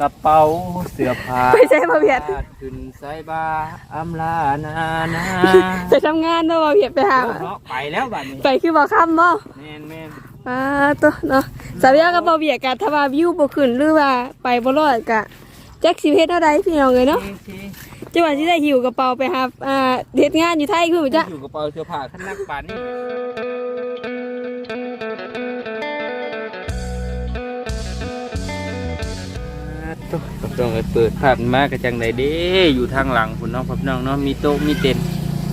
กระเป๋าเสื้อผ้าไปใช้บ่เวียด ขึ้นใส่บาอำลานานาไปทำงานเนาะบ่เวียดไปหา เนาะไปแล้วบัดนี้ไปคือบ่ค่ำบ่แม่นแม่นอ่าตัวเนาะสาวเวียกับบ่เวียดกันถ้าว่าวิวบ่ขึ้นหรือว่าไปบ่รอดก็จักสิเฮ็ดเท่าใดพี่น้องเอ้ยเนาะโอเคจังหวะที่ได้หิวกระเป๋าไปหาอ่าเฮ็ดงานอยู่ไทยคือบ่จ๊ะอยู่กระเป๋าเสื้อผ้าขั้นนักป่าน ต้องเปิดภาพมากระจังไดเด้อยู่ทางหลังคุณน้องพ่อพี่น้องเนาะมีโต๊ะมีเต็นท์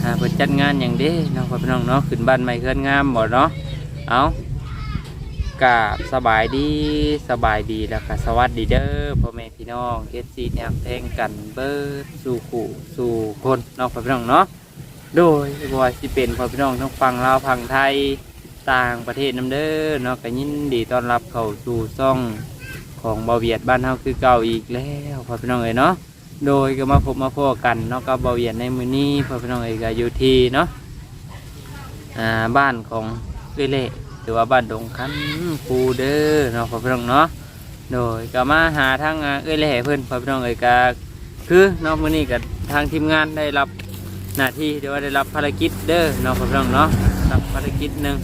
อ่าเปิดจัดงานอย่างเด้น้องพ่อพี่น้องเนาะขึ้นบ้านใหม่เคลื่อนงามบ่เนาะเอากาบสบายดีสบายดีแล้วก็สวัสดีเด้อพ่อแม่พี่น้องเอซีแนวแทงกันเบิดสู่ขู่สู่คนน้องพ่อพี่น้องเนาะโดยบอยสิเป็นพ่อพี่น้องทั้งฝั่งลาพังไทยต่างประเทศน้ำเด้อเนาะก็ยินดีต้อนรับเข้าสู่ซ่อง ของเบาเวียดบ้านเฮาคือเก่าอีกแล้วพ่อพี่น้องเอ้ยเนาะโดยก็มาพบมาพบกันเนาะกับเบาเวียดในมื้อนี้พ่อพี่น้องเอ้ยก็อยู่ที่เนาะอ่าบ้านของเอ้ยเล่หรือว่าบ้านดงคันปูเด้อเนาะพ่อพี่น้องเนาะโดยก็มาหาทางเอ้ยเล่เพิ่นพ่อพี่น้องเอ้ยก็คือเนาะมื้อนี้ก็ทางทีมงานได้รับหน้าที่เดี๋ยวว่าได้รับภารกิจเด้อน้อพี่น้องเนาะรับภารกิจหนึ่ง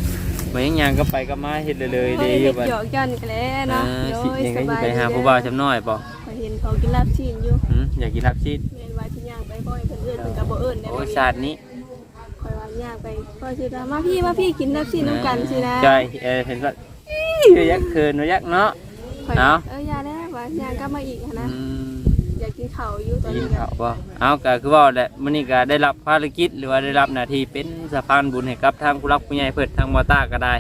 เหมือนยังก็ไปก็มาเฮ็ดเลยเลยเด้ออยู่บัดหยอกย้อนกันแล้วเอเนาะอโดสิยยังสไงบายไปดีหาผู้บ่าวจำน้อยป่ะข้อยเห็นเขากินลาบชิ้นอยู่หืมอยากกินรับชีสแม่นว่าสิย่างไปบ่ให้เพิ่นเอิ้นเพิ่นก็บ่เอิ้นได้โอ้บ่ยเวียดชาตินี้คอยว่าย่างไปก็สิว่ามาพี่มาพี่กินลาบชิ้นน้ำกันสินะใจเออเห็นว่าอี้ยักษ์เคินว่ายักษ์เนาะข้อยเอาเอออย่าได้ว่าย่างกลับมาอีกหั้นอืนะม อยากกินข้าวอยู่ตอนยินี้นก็เขาบ่เอาก็คือว่าแหละมื้อนี้ก็ได้รับภารกิจหรือว่าได้รับหน้าที่เป็นสะพานบุญให้กับทางผู้รักผู้ใหญ่เพิ่นทางมอต้าก็ได้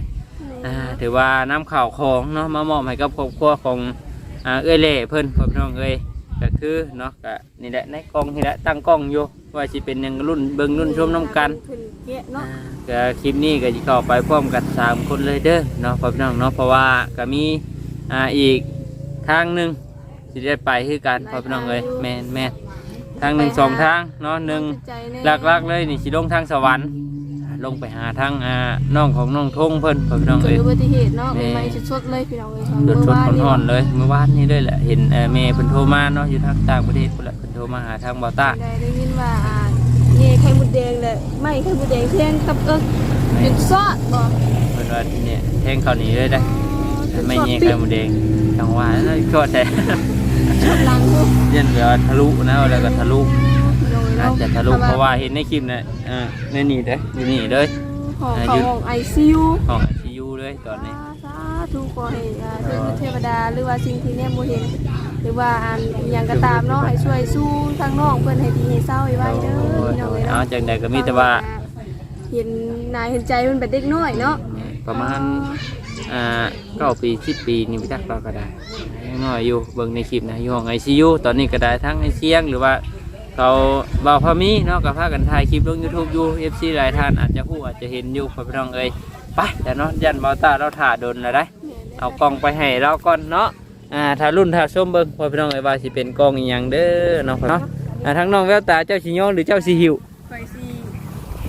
อ่าถือว่าน้ำข่าวของเนาะมามอบให้กับครอบครัวของอ่าเอ้ยเล่เพิ่นพ่อพี่น้องเอ้ยก็คือเนาะก็นี่แหละในกล้องนี่แหละตั้งกล้องอยู่ว่าสิเป็นหยังรุ่นเบิ่งรุ่นชมน้ำกันเพิ่นแกะเนาะอ่าก็คลิปนี้ก็จะเข้าไปพร้อมกันสามคนเลยเด้อเนาะพ่อพี่น้องเนาะเพราะว่าก็มีอ่าอีกทางหนึ่ง สิได้ไปคือกันพ่อพี่น้องเอ้ยแม่นแม่นทางหนึ่งสองทางเนาะหนึ่งใจแน่หลักๆเลยนี่สิลงทางสวรรค์ลงไปหาทางอ่าน้องของน้องทงเพิ่นพ่อพี่น้องเกิเอ้ดยอุบัติเหตุเนาะแม่ใหม่ๆสดๆเลยพี่น้องเอ้ยโดนชนเมื่อวา ห่อนๆเลยเมื่อวานนี้เลยแหละเห็นเอ่อแม่เพิ่นโทรมาเนาะอยู่ทางต่างประเทศพุ่นแหละเพิ่นโทรมาหาทางบอต้า ได้ได้ยินว่าอ่านี่ไข่มดแดงเลยไม่ไข่มดแดงแทงกับเอิกหยุดซอดบ่เพิ่นว่าเนี่ยแทงเขาหนีเลยได้อไม่เงี้ยใครหมูแดงจังหวะนั้นก็แต่ ชอบลังลูกเยันแบบว่าทะลุนะแล้วก็ทะลุพี่น้องเอ้ยอาจเนาะจะทะลุเพราะว่าเห็นในคลิปน่ะเออในนี่เด้ออยู่นี่เลยของเขาของไอซียูห้องไอซียูเลยตอนนี้ สาธุขอให้อ่าเทพดาหรือว่าสิ่งที่แนมบ่เห็น หรือว่าอันอหยังก็ตามเนาะให้ช่วยสู้ทางน้องเพิ่นให้ดีให้เศร้าให้ไว้เด้อพี่น้องเอ้ยเอาเนาะจังใดก็มีแต่ว่า เห็นนายเห็นใจมันแบบเด็กน้อยเนาะประมาณอ่าเก้าปีสิบปีนี่ไม่จักเราก็ได้ ยังน้อยอยู่เบิ่งในคลิปนะอยู่ห้องไอซียูตอนนี้ก็ได้ทั้งไอเสียงหรือว่าเขาเบาพามีเนาะกับพากันถ่ายคลิปลง YouTube อยู่ FC หลายท่านอาจจะฮู้อาจจะเห็นอยู่พ่อพี่น้องเอ้ยไปแต่เนาะยันเบาตาเราถ่าโดนแล้วได้เอากล้องไปให้เราก่อนเนาะอ่าถ้ารุ่นถ้าส้มเบิ่งพ่อพี่น้องเอ้ยว่าสิเป็นกล้องอีหยังเด้อเนาะเนาะอ่าทั้งน้องแววตาเจ้าสิย่อหรือเจ้าสิหิวข่อยสิ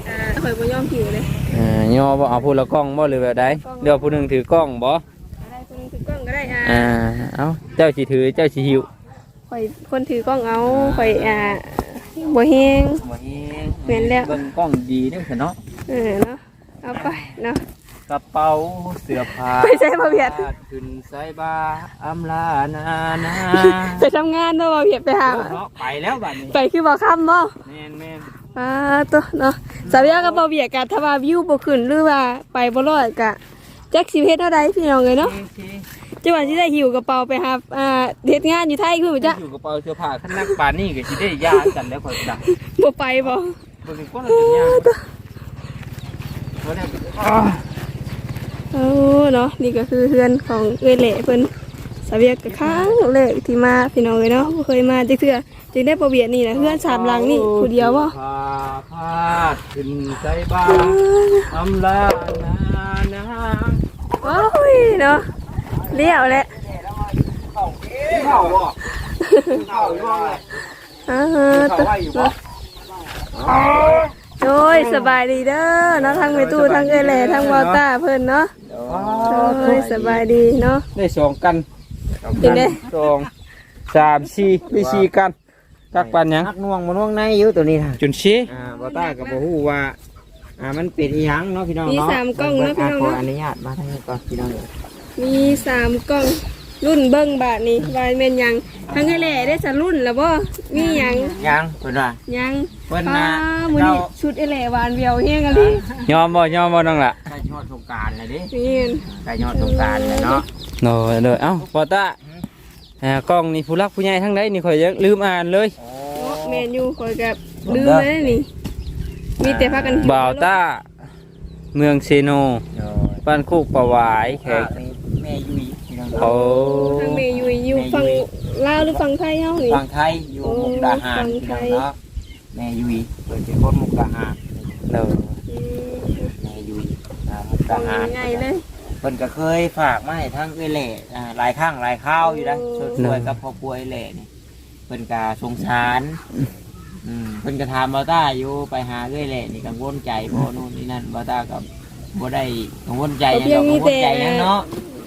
อ่าข่อยบ่ยอมผิวเลยอ่าย่อบ่เอาผู้ละกล้องบ่หรือแบบใดเดี๋ยวผู้หนึงถือกล้องบ่ อะไรคนนึงถื อกล้องก็ได้อ่าอ่าเอาเจ้าสิถือเจ้าสิหิวข่อยคนถือกล้องเอาข่อยอ่าบ่แฮง บ่เฮงแม่นแล้ว เบิ่งกล้องดีเด้อเนาะเออเนาะเอาไปเนาะ กระเป๋าเสื้อผ้าไปใช้บ่เวียด ขึ้นใส่บาอำลานานาไปทำงานเนาะบ่เวียดไปหาเนาะไปแล้วบัดนี้ไปคือบ่ค่ำบ่ แม่นแม่นอ่าตัวเนาะสาวเวียกับบ่เวียดกันถ้าว่าวิวบ่ขึ้นหรือว่าไปบ่รอดก็จักสิเฮ็ดเท่าใดพี่น้องเอ้ยเนาะโอเค จังหวะที่ได้หิวกระเป๋าไปหาอ่าเฮ็ดงานอยู่ไทยคือบ่จ๊ะอยู่กระเป๋าเสื้อผ้าขั้นนักปานนี่ก็สิได้ยากันแล้วค่อยดังบ่ไปบ่เบิ่งก้อนละเป็นยาบ่ได้อ้าเออเนาะนี่ก็คือเพื่อนของเอ้ยแหล่เพิ่นสาวเวียกกับครั้งแรกที่มาพี่น้องเอ้ยเนาะบ่เคยมาจักเทื่อจึงได้บ่เวียดนี่นะเพื่อนสามหลังนี่ผู้เดียวบ่ผ้าพาดขึ้นใส่บาอำลานานาโอ้ยเนาะ เลี้ยวแหละเข้าบ่เข้าอยู่บ่อ่าเข้าตัวไว้อยู่บ่โอ้ยสบายดีเด้อเนาะทั้งแม่ตู้ทั้งเอ้ยแหล่ทั้งวอต้าเพิ่นเนาะโอ้ยสบายดีเนาะได้สองกันเป็นไงสองสามสี่วิชีกันจักปันหยังนักหน่วงบ่หน่วงในอยู่ตัวนี้นะจนชี้อ่าบ่ต้าก็บ่ฮู้ว่าอ่ามันเป็นอีหยังเนาะพี่น้องมีเนาะสามกล้องเนาะพี่น้องขอเนาะอนุญาตมาทางนี้ก่อนพี่น้องเอ้ย มีสามกล้องรุ่นเบิ้งบาทนี่วายเมนหยังทั้งไอ้แหล่ได้จะรุ่นแล้วบ่มีหยังยังเพิ่นว่ายังเพิ่นป้าน่ะมือเจ้านี้ชุดไอ้แหล่หวานเบียวเฮียงกันดิยอมบ่ยอมบ่น้องล่ะใกล้ยอดสงกรารแล้วเด้นี่ใกล้ยอดสงกรารแล้วเนาะโน่เด้อเอ้าบ่ตาอ่ากล้องนี่ผู้รักผู้ใหญ่ทั้งใดนี่ข่อยยังลืมอ่านเลยโอ้แมนยูคอยกับลืมเลยนี่มีแต่พากันบ่าวต้าเมืองเซโนโอ้ยบ้านโคกประหวายแขข้ากมี แม่ยุ้ยพี่น้องเขาเนาะทางเมยูอยู่ฝั่งลาวหรือฝั่งไทยเฮานี่ ฝั่งไทยอยู่มุกดาหารฝั่งพี่ไทน้องยเนาะแม่ยุ้ยเพิ่นเป็นคนมุกดาหารเด้ออืมแม่ยุ้ยอ่ามุกฟัดางหาร ง่ายเลย เพิ่นก็เคยฝากมาให้ทั้งเอ้ยแหล่อ่าหลายครั้งหลายคราวอยู่นะโอ้ช่วยช่วยกับพ่อป่วยแหล่นี่เพิ่นก็สงสารอืมเพิ่นก็ถามบ่าวต้าอยู่ไปหาเอ้ยแหล่นี่กังวลใจบ่นู่นนี่นั่นบ่าวต้าก็บ่ได้กังวลใจหยังดอกกังวลใจหยังเนาะ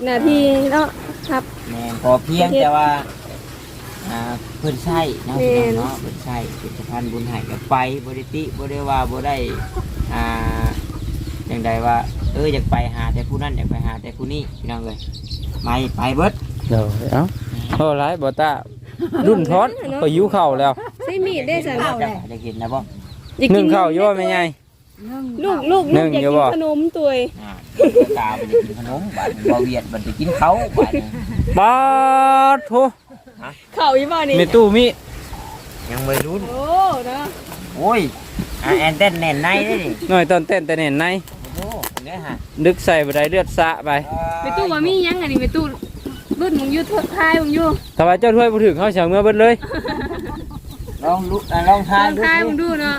หน้าที่เนาะครับ แม่นพอเพียงแต่ว่าอ่าเพิ่นใช่เนาะแม่พี่นน้องเนาะเพิ่นใช่เป็นสะพานบุญให้กับไปบ่ได้ติบ่ได้ว่าบ่ได้อ่าจังใดว่า เอออยากไปหาแต่ผู้นั้นอยากไปหาแต่ผู้นี้พี่น้องเอ้ยไปไปเบิดเด้อเอ้าเท่าไรบ่ตารุ่นท้อนก็หิวข้าวแล้วใช้มีดได้สั่นจะจะกินแล้วบ่ อยากนึ่กิงข้าวอยู่ว่าแม่ใหญ่ลูกลูกนึ่ลูกงอยากอยู่กิบ่นขนมตัวเองอ่า ตาไปกินขนมบาดบ่เวียดบัดไปกินเขาบาดนี้บาดโถเข่าอีบ่นี่ มีตู้มี ยังไม่รู้โอ้เนาะโอ้ยอ่าแอนเต้นแน่นในเด้นี่หน่อยตอนเต้นแต่เน่นในโอ้โหเนี่ยฮะดึกใส่บันไดเลือดสะไปไปตู้ว่ามีหยังอันนี้ไปตู้รุ่นมึงอยู่ทั่วไทยมึงอยู่ถ้าว่าเจ้าถ้วยบ่ถึงเขาเฉาเมื่อเบิดเลย ลองลุกอ่าลองทาทั่นวดูไทยสิมึงดูเนาะ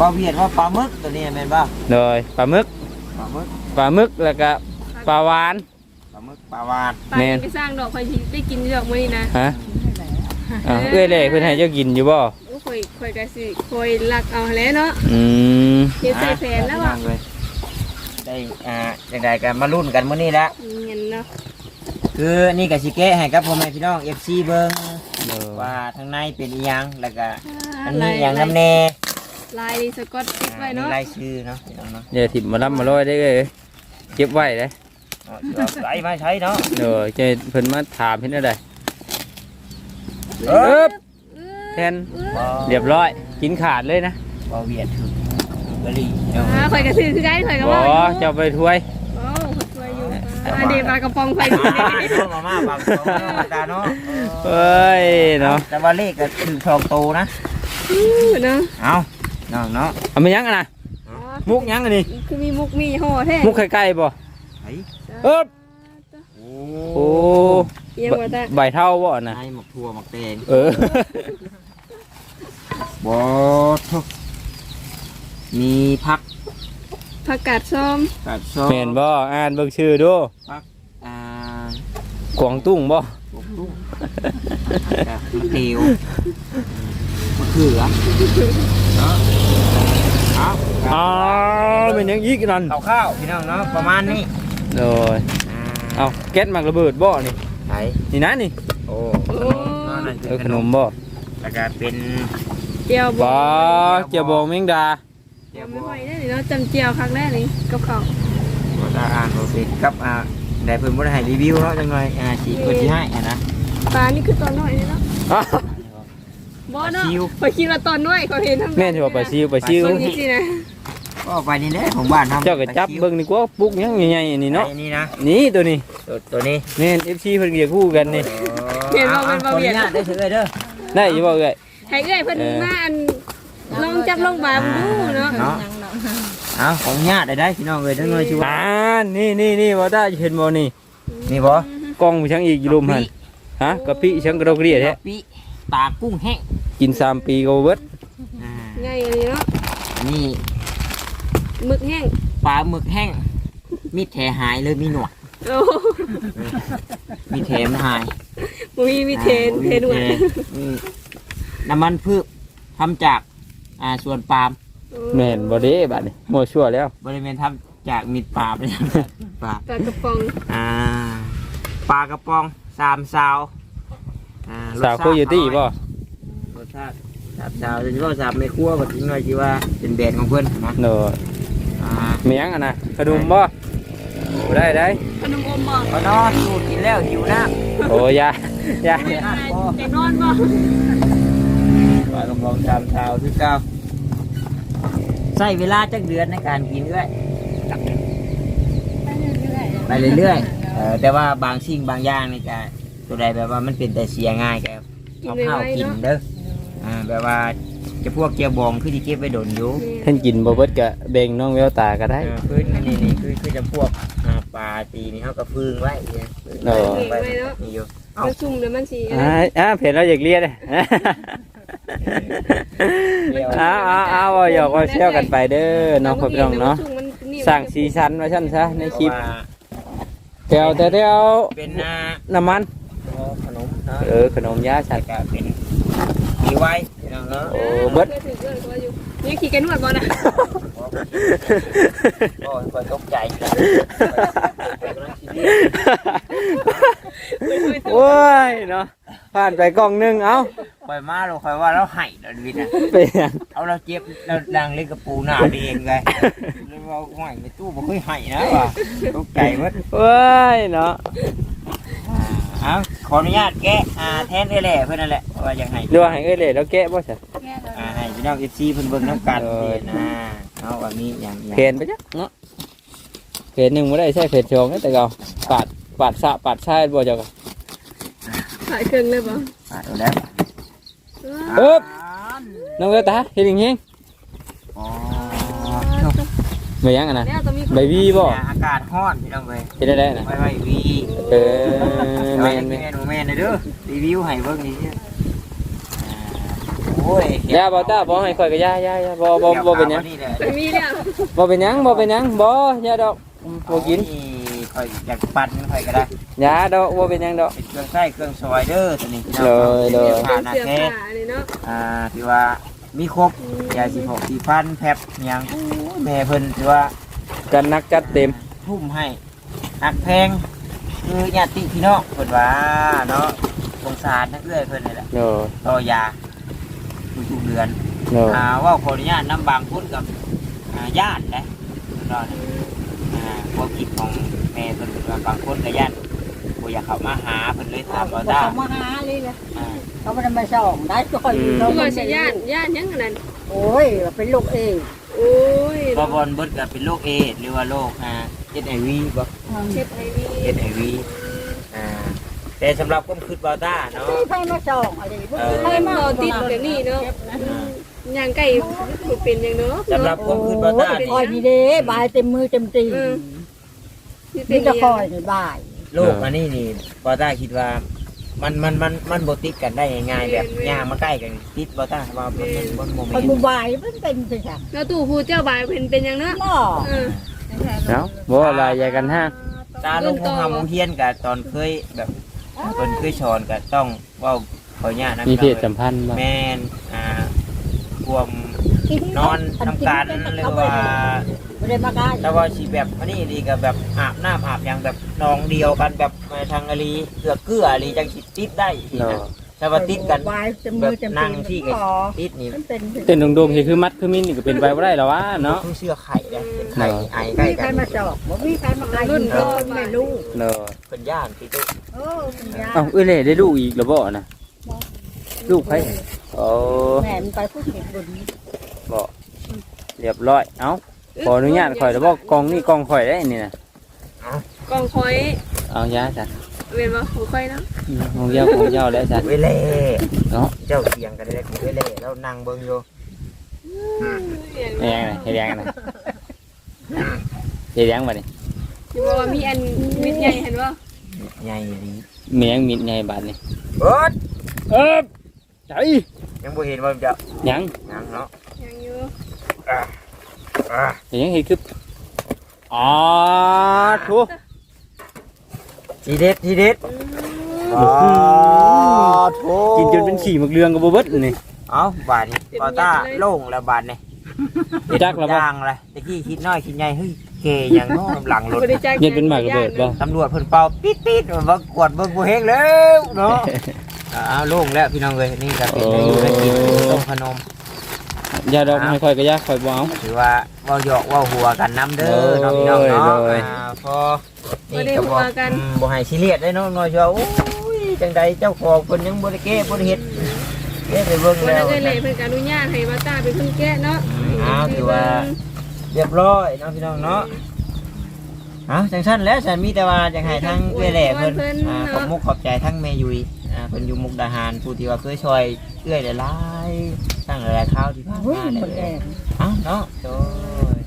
บ่เวียดว่าปลาหมึกตัวนี้แม่นบ่โดยปลาหมึก ปลาหมึกปลาหมึกแล้วก็ปลาหวาน ปลาหมึกปลาวานไปแม่น ไปสร้างดอกคอยสิได้กินดอกมื้อนี้นะฮะอ้าวเอ้ยเล่เพิ่นให้เจ้ากินอยู่บ่โอ้ข่อยข่อยก็สิข่อยลักเอาแล้วเนาะอืมเฮ็ดใส่แผนแล้วอะอะได้อ่าจังใดกันมาลุ้นกันมื้อนี้ละเงินเนาะคือนี่ก็สิแก้ให้กับพ่อแม่พี่น้อง FC เบิ่งเออว่าทางในเป็นอีหยังแล้วก็อันลานี้ยอย่างน้ำแน่ ลายสกอตติดอ่าไว้นี่เนาะรายชื่อเนาะพี่น้องเนาะอย่าถิ่มมาลํมาลอยได้เอ้ยเก็บไว้เด้เอาเอาไหลมาใช้เนาะเดี๋ยวจะเพิ่นมาถามเฮ็ดได้เอเอิอบแทนเรียบร้อย กินขาดเลยนะบ่เวียดถึงกะหรี่เนาะอ่าข่อยก็ซื้อคือกันข่อยก็บ่ว่าอยู่เจ้าไปถ้วยโอ้ข่อยช่วยอยู่อ่าเดปลากระป๋องข่อยมาดูเนาะมามาบางตัวมาตาเนาะเอ้ยเนาะแต่ว่าเลขก็ถึงสองโตวนะเนาะเอาเนาะเนาะเอามายังกันนะมุกยังอันนี้คือมีมุกมีห่อแท้มุกไข่ไก่บ่ไผเอิบโอ้โอ้ยังว่าแต่ใบเท่าบ่นะนายหมักทั่วหมักแตงเออบอทุกมีพักผักกาดซ้อมกัดซ้อแม่นบ่อ่านเบิ่งชื่อดูอ่ากวางตุ้งบ่ปกตุ้งกับมะเขียวมะเขือเนาะเอาอ๋อเป็นหยังอีกนั่นเอาข้าวพี่น้องเนาะประมาณนี้โดยอ่าเอาแก๊สมักระเบิดบ่นี่ไหนนี่นะนี่โอ้ขนมเนาะนั่นเอคืออขขนนมมบ่แล้วก็เป็นเจียวบบ่องเจียวบองแมงดาเจียวไม่ค่อยได้เนาะจำเจียวครั้งแรกนี่กับข้าวก็จะอ่านโอเคกับอ่าได้เพิ่นบ่ได้ให้รีวิวเนาะจังเลยอ่าสิเพิ่นสิให้อะนะปลานี่คือตอนน้อยเลยเนาะอ้าว บ่เนาะปลาซิวข่อยคิดว่าตอนน้อยเขาเห็นทำแม่นสิว่าปลาซิวปลาซิวเบิ่งนี่สินะก็ไปนี่แหละของบ้านทำเจ้าก็จับเบิ่งนี่กว่าปุกหยังใหญ่ๆอันนี่เนาะ ไอ้นี่นะนี่ตัวนี้ตัวตัวนี้แม่น FC เพิ่นเรียกคู่กันนี่ เห็นว่ามันบ่เวียนอาอาขออนุญาตได้เถอะเด้อได้อยู่บ่เอ้ยให้เอ้ยเพิ่นมาอันลองจับลองบาดูเนาะเนาะเอาขออนุญาตได้ได้พี่น้องเอ้ยทั้งเลยชัวอ่านี่นี่นี่บ่ได้เห็นบ่นี่นี่บ่กล้องมีช่างอีกอยู่ลุมหั่นฮะกะปิช่างกระดกเรียแท้ปีตากุ้งแห้ง กินสามปีก็บ่เบิดอ่าง่ายอันนี้เนาะอันนี่หมึกแห้งปลาหมึกแห้ง มีดแถหายเลยมีหนวด โอ้มีแถมนหายบ่มีมีเทนเทนหนวดอืมน้ำมันพืชทำจากอ่าส่วนปาล์มแม่นบ่เด้บัดนี้มั่วชั่วแล้วบริเวณทำจากมีดปาล์มเลยปาล์ม ปลากระป๋องอ่าปลากระป๋องสามซาวสาวคุยอยู่ที่บ่รส ชาติสาบสาวโดยเฉพาะสาบไม่ครัวก็ถึงหน่อยที่ว่าเป็นแบรนด์ของเพิ่อนนะโดยอ่าเมียงอะนะขนมบ่ได้ได้ขนมอมบ่พอนอนสูดกินแล้วหิวน้โอ้ยายาแต่นอนบ่ปลากระป๋องสามสาวที่เก้าใช้เวลาจักเดือนในการกินด้วยไปเรื่อยๆเออแต่ว่าบางสิ่งบางอย่างนี่ก็ตัวใดแบบว่ามันเป็นแต่เสียง่ายก็กินเอาข้าวกินเด้อ แบบว่าจะพวกเกียวบองคือที่เก็บไว้โดนอยู่ท่านกินบ่เบิดกะเบ่งน้องแววตาก็ได้ เออคือนี่นี่คือคือจะพวกอ่าปลาตีนี่เขาก็ฟื้นไว้เนี่ยฟื้นเออไว้นี่อยู่เอามันซุ่มเดี๋ยวมันสิอ่าอ่าเผ็ดแล้วอยากเลียดเลยอ้าวอ้าวอ้าวว่าหยอกว่าเชี่ยวกันไปเด้อน้องพ่อพี่น้องเนาะสร้างสีสันไว้ชั้นซะในคลิปว่าแถวแต่แถวเป็นอ่าน้ำมันตัวขนมเนาะเออขนมยาฉัแต่นก็เป็นมีไว้ พี่น้องเนาะโอ้เบิดนี่ขี่กันนวดบ่นะโอ้ยคอยตกใจโอ้ยเนาะผ่านไปกล่องหนึงเอ้าคอยมาเราคอยว่าเราไห้เราดินะเป็นหยังเอาเราเจ็บเราดังเล่นกระปูหน้าดีเองไงเลยว่าห่วยในตู้บ่เคยไห้นะว่ะตกใจหมดโอ้ยเนาะเอา ขออนุญาตแกะอ่าแทนได้แหละเพื่อนนั่นแหละว่าอยากให้ดูว่าให้เอ้ยเลยแล้วแกะบ่ใช่อ่าให้พี่น้องเอฟซีเพิ่นเบิ่งน้ำกันเออนี่นะเอาแบบนี้อย่างอย่างเพนไปจ้ะเนาะเพนหนึ่งไม่ได้ใช่เพนชงนะแต่เก่าปาดปาดสะปาดชายบ่เจ้าก็ขายเครื่องเลยบ่อ่าเอาแล้วเอ๊บน้องเอ้ยตาเฮ็ดอย่างงี้อ๋อ ไม่ยังอะนะแล้วต้องมีใบวีบ่เนี่ยอากาศร้อนพี่น้องเว้ยเฮ็ดได้ได้นะไว้ไว้วีเออแม่นแม่แม่นนแม่นเลยเด้อรีวิวให้เบิ่งนี่เด้ออ่าโอ้ยยาบ่ตาบ่ให้ข่อยก็ยายายาบ่บ่บ่เป็นหยังนี่แหละมันมีแล้วบ่เป็นหยังบ่เป็นหยังบ่ยาดอกบ่กินค่อยอยากปั่นค่อยก็ได้ ยาดอกบ่เป็นหยังดอก เป็นเครื่องใช้เครื่องซอยเด้อตัวนี้พี่น้องเลยเลย ผ่านหน้าเสื้อแท้ผ้านี่เนาะอ่าที่ว่ามีครบยาสีผกสีฟันแพบหยังโอ้ย แม่เพิ่นที่ว่ากันนักจัดเต็มทุ่มให้หักแพงคือญาติพี่น้องเพิ่นว่าเนาะสงสารทั้งเอื้อยเพิ่นนี่แหละเนาะต่อยาทุกๆเดือนเนาะอ่าว่าขออนุญาตนำบางพุทธกับอ่าญาตินะรอดอ่าความคิดของแม่เพิ่นเป็นว่าบางคนกับญาติบ่อยากเข้ามาหาเพิ่นเลยถามว่าได้เขามาหาเลยนะอ่าเขาไม่ได้มาส่องได้ก็คอยอยู่คืเขาอไม่ว่าสิได้ย่านย่านหยังขนาดโอ้ยเป็นลูกเอง โอ้ยบ่บอลเบิดก็เป็นโรคเอดส์หรือว่าโรคอ่า HIV บ่เช็ดไอวี HIV อ่าแต่สำหรับความคิดบอต้าเนาะไม่ใครมาส่องอะไรพวกเออใครมาเราติดแบบนี้เนาะอ่าย่างไก่บ่เป็นหยังเนาะสำหรับความคิดบอต้าคอยนี่ดีเด้บายเต็มมือเต็มตีอืมนี่เป็นี่นจะหคยังอยในบ่ายโรคอันนี้นี่บอต้าคิดว่า มันมันมันมันบ่ติดกันได้ง่ายๆแบบย่างมาใกล้กันติดบอต้าว่ามันมันบ่คแม่อยนบุบายมันเป็นสิค่ะแล้วตู่ผู้เจ้าบายเป็นเป็นหยังเนาะน่อเออ เนาะบ่อะไรใหญ่กันห้างตาลงของหามงเทียนกับตอนเคยแบบเพิ่นเคยสอนก็ต้องเว้าขออนุญาตนะมีเพศพี่สัน้องมพันธ์บ่แม่นอ่าความ นอนทำการหรือว่าไม่ได้มาได้แต่ว่าชีแบบอันนี้ดีกับแบบอาบน้ำอาบอย่างแบบนองเดียวกันแบบในทางอลีเกลือเกลืออลีจังสิติดได้สิเนาะนะถ้าว่าติดกันบายเต็มมือเต็มแบบนั่ตีงที่ขอติดนี่มันเป็นสิเต้นโดงๆสิคือมัดคือมินนี่ก็เป็นไปบ่ได้แล้ววะเนาะคือเสื้อไข่เลยเป็นไข่ไอใกล้มีใคกัรนมาส่องบ่มีใครมาไกลรุ่นก็ไม่รู้เนาะเป็นย่านที่ตุ๊โอ้เป็นยาเอ้าเอ้ยเล่ได้ลูกอีกแล้วบ่นะลูกไผโอ้แม่มันไปพูดเห็นบุญ บ่เรียบร้อย เอ้าขออนุญาตข่อยแล้วบ่กองนี่กองข่อยได้นี่นะกองคอยเอายาจ้ะเว้นว่าผู้คอยเนาะของเจ้าของเจ้าแล้วจ้ะเวเล่เนาะเจ้าเสียงกันเลยเวเล่แล้วนั่งเบิ่งอยู่เฮ็ดยังไงเฮ็ดยังไงเฮ็ดยังบัดนี้อยู่บอกว่ามีอันมิดใหญ่เห็นบ่ใหญ่ดีเมียงมิดใหญ่บาดนี้เบิดเอ๊บใจยังบ่เห็นว่ามันจะยังยังเนาะยังอยู่อ่า เฮ็ดยังเฮ็ดคืออ๋อทุทีเด็ดทีเด็ดอ๋อโถกินจนเป็นขี่หมักเรืองก็บ่เบิดนี่เอาบาดนี่ปอต้าโล่งแล้วบาดนี่จักแล้วบ่ย่างเลยตะกี้คิดน้อยคิดใหญ่เฮ้ยเกยังน้อหลังรถบ่ได้จักเย็นเป็นหมากระเบิดบ่ตำรวจเพิ่นเป่าปิดปิดว่ากวดเบิ่งบ่เฮงแล้วเนาะอ่าเอาโล่งแล้วพี่น้องเอ้ยนี่ก็เป็นได้อยู่ได้กินต้มขนม ยาดอกไม่ค่อยก็ยากค่อยบ่เอา ถือว่าเว้าหยอกเว้าหัวกันนํเด้อน้องพี่น้องเนาะโดยอ่าพอนี่ก็บ่อืมบ่ให้ซีเรียสได้เนาะน้อยเชียวโอ้ยจังใดเจ้าของเพิ่นยังบ่ได้แก้บ่ได้เฮ็ดเฮ็ดไปเบิ่งวันแล้นั้วนเอ้ยแหละเพิ่นก็อนุญาตให้ว่าตาเป็นคนแกะเนาะอ้าวถือว่าเรียบร้อยเนาะพี่น้องเนาะเอ้าจังซั่นแล้วฉันมีแต่ว่าจังให้ทั้งเอื้อยแหล่เพิ่นอ่าขอบมุกขอบใจทั้งแม่ยุยอ่าเพิ่นอยู่มุกดาหารผู้ที่ว่าเคยช่วยเอื้อยหลายๆ ตั้งหลายๆคราวที่ผ่านอุ้ยมาคนเลแดยงเอ้าเนาะโดย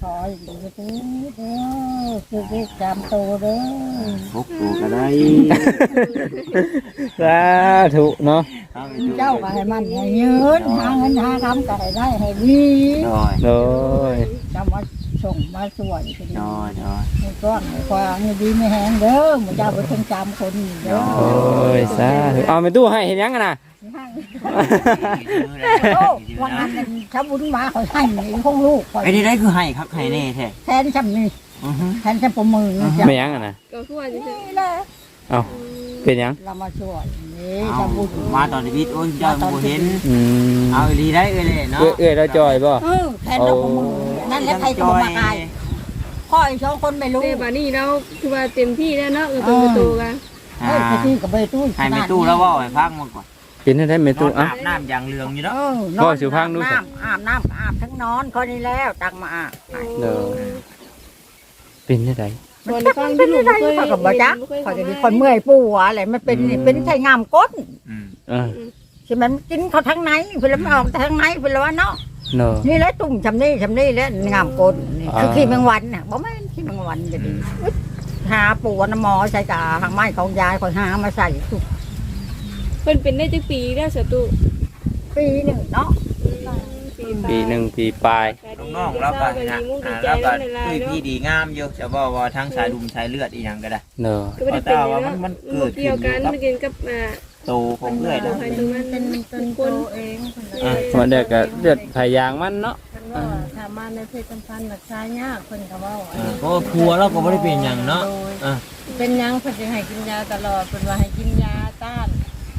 ขออย่างนี้เด้อเด้อคือเด็กจำโตเด้อพกตูก็ได้สาธุเนาะเจ้าก็ให้มันให้ยืนหาเงินหาคำก็ให้ได้ให้ดีโดยโดยจำว่า ส่งมาสวยก็ดีโดยโดยให้ก้อนให้ควางให้ดีไม่แห้งเด้อมันจะไปถึงจำคนเด้อโอ้ยสาธุเอาไปตู้ให้เห็นยังกันนะโอ้วันนั้นชาวบุญมาเขาให้ของลูกไอ้นี่ได้คือให้ครับให้แน่แท้แทนจำนี่อือฮึแทนจำประมือจ้ะไม่ยังกันนะก็คือว่าจะเป็นนี่แหละเอาเป็นยังเรามาช่วยนี่เอาชาวบุญมาตอนชีวิตโอ้ยเจ้าบ่เห็น อืมเอาอีหลีได้เอ้ยเลยเนาะเอื้อยเอื้อยแล้วจอยบ่เออแทนเราประมือ นั่นแหละใครก็มาอายพ่ออีกสองคนไม่รู้เต้บานี่เราคือว่าเต็มที่แล้วเนาะเออเป็นประตูกันเออไปที่กับเบตู้ให้แม่ตู้แล้วเว่าให้ฟังมากกว่าเป็นให้ได้ไม่นตู้อนอะอาบน้ำอย่างเหลืองอยู่เนาะเออพ่อสิพังดูสิน้ำอาบน้ำอาบทั้งนอนคนนี้แล้วตักมาอาบเด้อเป็นได้ไดบนฟังที่ลูกเคยเขากับบ่จักเขาจะมีคนเมื่อยปูหัวอะไรมันเป็นนี่เป็นไส้งามก้นอืมอ่าใช่ไหมมันกินเขาทั้งในเพื่อนไม่ออกทั้งในเพื่อนว่าเนาะ เนาะนี่แหละตุ่มชำนี่ชำนี่แล้วงามก้นนี่คืออ่าขี้แมงวันน่ะบ่แม่นขี้แมงวันจะดีหาปูน้ำหมอใส่กาหางไม้ของยายคอยหามาใส่ทุกเพิ่นเป็นได้จักปีแล้วสตูปีหนึ่งเนาะปีหนึ่งปีปลาย น้องๆแล้วก็นะอ่าแล้วก็ด้วยพี่ดีงามอยู่จะบอกว่าทั้งสายดุมสายเลือดอีหยังก็ได้เนาะก็ไม่ได้เป็นเนาะมันเกี่ยวกันมันเกี่ยวกับอ่า โตของเอื้อยแล้วใครตัวมันเป็นเป็นคนเองอะมันเด็กก็เลือดไผยางมันเนาะถ้ามาในเพศสัมพันธ์รักษายากเพิ่นก็เว้าอ่าก็ครัวเราก็ไม่ได้เป็นอย่างเนาะอะเป็นหยังเพิ่นสิให้กินยาตลอดเพิ่นว่าให้กินยาต้าน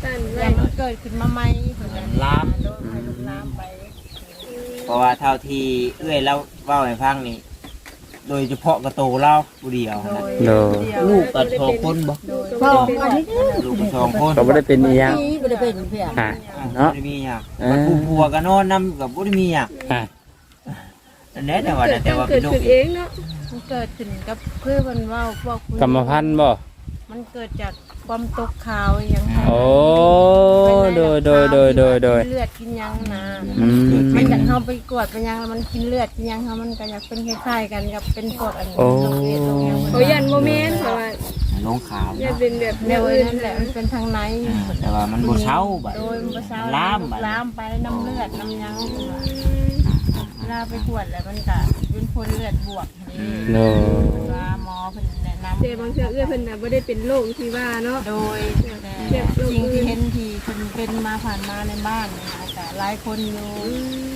ต้านแล้ไว้วมันเกิดขึ้นมาใหม่เพิ่นว่าลามโดนให้ลุกลามไป เพราะว่าเท่าที่เอื้อยเราเล่าให้ฟังนี่ โดยเฉพาะกระโตเราผู้เดียวนะเนาะลูกกับสองคนบ่สองอันนี้ลูกกับสองคนก็บ่ได้เป็นอีหยังบ่ได้เป็นเพียงอะเนาะเนาะบ่ได้มีหยังเออมันผู้ผัวก็นอนนํกับบ่ได้มีหยังอะอันนี้แต่ว่าเกิดแต่ว่าเกิเป็ดนลูกขึ้นเองเนาะมันเกิดขึ้นกับเพื่อนมันว่าพวกกรรมพันธุ์บ่มันเกิดจาก ความตกขาวอย่างโอ้โดยโดยโดยโดยโดยเลือดกินยังนะอืม มันอยากเข้าไปกวดไปยังแล้วมันกินเลือดกินยังเขามันก็อยากเป็นคล้ายๆกันกับเป็นกรดอันนี้โอ้ โรคเอดส์โรคยังเขายันโมเมนต์เพราะว่าลงขาวยันเนาะเป็นแบบแนเร็ววอื่นนั่นแหละมันเป็นทางในอ่าแต่ว่ามันบ่เช้าบัดโดยมันบ่เศร้าลามบัดลามไปน้ำเลือดน้ำยังเวลาไปกวดแล้วมันก็เป็นคนเลือดบวกนี่เนาะว่าหมอเพิ่นแนะนำแต่บางเทื่อเอื้อเพิ่นน่ะบ่ได้เป็นโรคที่ว่าเนาะ โดยแต่สิ่งที่เห็นที่คนเป็นมาผ่านมาในบ้านเนี่ยนะแต่หลายคนอยู่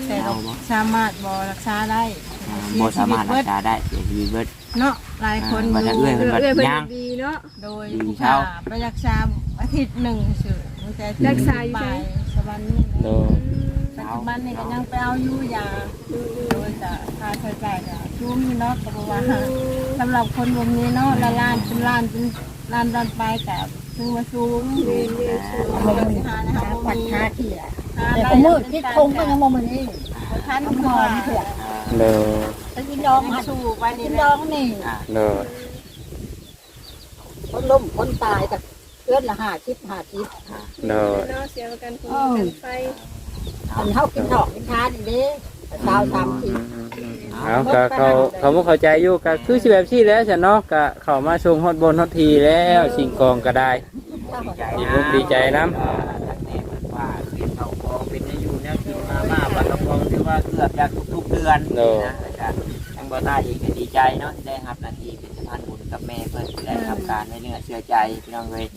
แต่เราสามารถบรักษาได้อ่าบ่สามารถรักษาได้เสียชีวิตเบิดเนาะหลายคนอ่าบ่ได้เอื้อยเอื้อเอื้อเพิ่นดีเนาะโดยดีผู้เช้าขาไปรักษาอาทิตย์หนึ่งเฉยๆแต่รักษาอยู่ไปใช่สวรรค์นี่เนาะปัจจุบันนี่ก็ยังไปเอาอยู่ยาโดยจะ ค่าใช้จ่ายก็ชุ่มเนาะก็บอกว่าสำหรับคนวมนี้เนาะละล้านเป็นล้านเป็นล้านล้านไปแต่ซื้อมาสูงเอาไปหานะคะปัดชาที่อะแต่ก็มืดที่คงก็ยังมองมันนี่ท่านนอนเถอะเนาะถ้ากินดองมาสู่ไปนี่ดองนี่เนาะคนล้มคนตายกับเพื่อนละหาชิปห้าชิปเนาะเนาะเสียประกันคนกันไฟอันเท่ากินดอกกินทานนี่เด้สาวสามชิป เอาก็เขาเขาบ่เข้าใจอยู่ก็คือสิแบบซี่แล้วจ้ะเนาะก็เข้ามาส่งฮอดบนฮอดทีแล้วสิ่งของก็ได้ดีมุกดีใจนำว่าเป็นเขาคองเป็นอายุแนวกินมามาบัดละคองถือว่าเกือบจะทุกๆเดือนนะอาจารย์ทางบ่ตาเองก็ดีใจเนาะที่ได้รับหน้าที่เป็นสะพานบุญกับแม่เพิ่นที่ได้ทำการในเนื้อเชื่อใจพี่น้องเอ้ย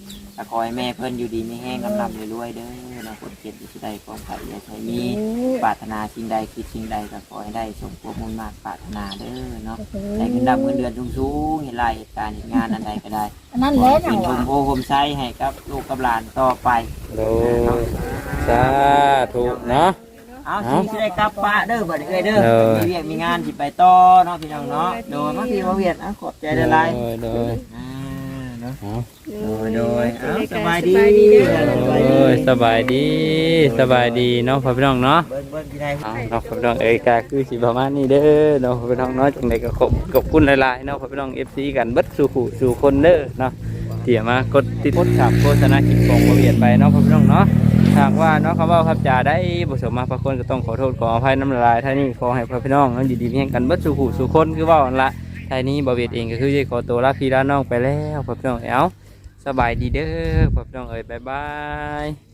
ก็ก็ขอให้แม่เพิ่นอยู่ดีมีแห้งกำลังรวยๆเด้อเนาะคนเจ็บอยู่ที่ใดของไผ่อย่าใช้มีปรารถนาสิ่งใดคิดสิ่งใดก็ขอให้ได้สมความมุ่งมั่นปรารถนาเด้อเนาะได้เงินดำเงินเดือนสูงๆเห็นรายเหตุการณ์เหตุงานอันใดก็ได้อันนั้นขแหอละให้จัเป็งนหชวะมโอผมไซให้กับลูกกับหลานต่อไปโดยสาธุเนาะ เอาเอาสิได้กลับป้าเด้อบัดนี้เอ้ยเด้อเออ มีเวียกมีงานสิไปต่อเนาะพี่น้องเนาะโดยมาพี่มาเวียดอะขอบใจหลายโดยโดยๆ อ่า เนาะเอาโดยโดยเอาสบายดีสบายดีเด้อโอ้ยสบายดีสบายดีเนาะพ่อพี่น้องเนาะเบิ้งเบิ้งพี่นายเอาเนาะพ่อพี่น้องเอ้ยก็คือสิประมาณนี้เด้อเนาะพ่อพี่น้องเนาะจังไดก็ขอบขอบคุณหลายๆเนาะพ่อพี่น้อง FC กันเบิดสู่ขู่สู่คนเด้อเนาะที่มากดติดกดขับโฆษณาคลิปของบ่เวียนไปเนาะพ่อพี่น้องเนาะหากว่าเนาะคำว่าครับจ่าได้บ่สมมาพระคนก็ต้องขอโทษขออภัยน้ำลายท่านี้ขอให้พ่อพี่น้องเนาะดีๆมีแห่งกันเบิดสู่ขู่สู่คนคือเว่าหั่นละ ท่านี้บาเวียดเองก็คือจะขอตัวลาพี่ลาน้องไปแล้วพ่อพี่น้องเอ้าสบายดีเด้อพ่อพี่น้องเอ้ยบายบาย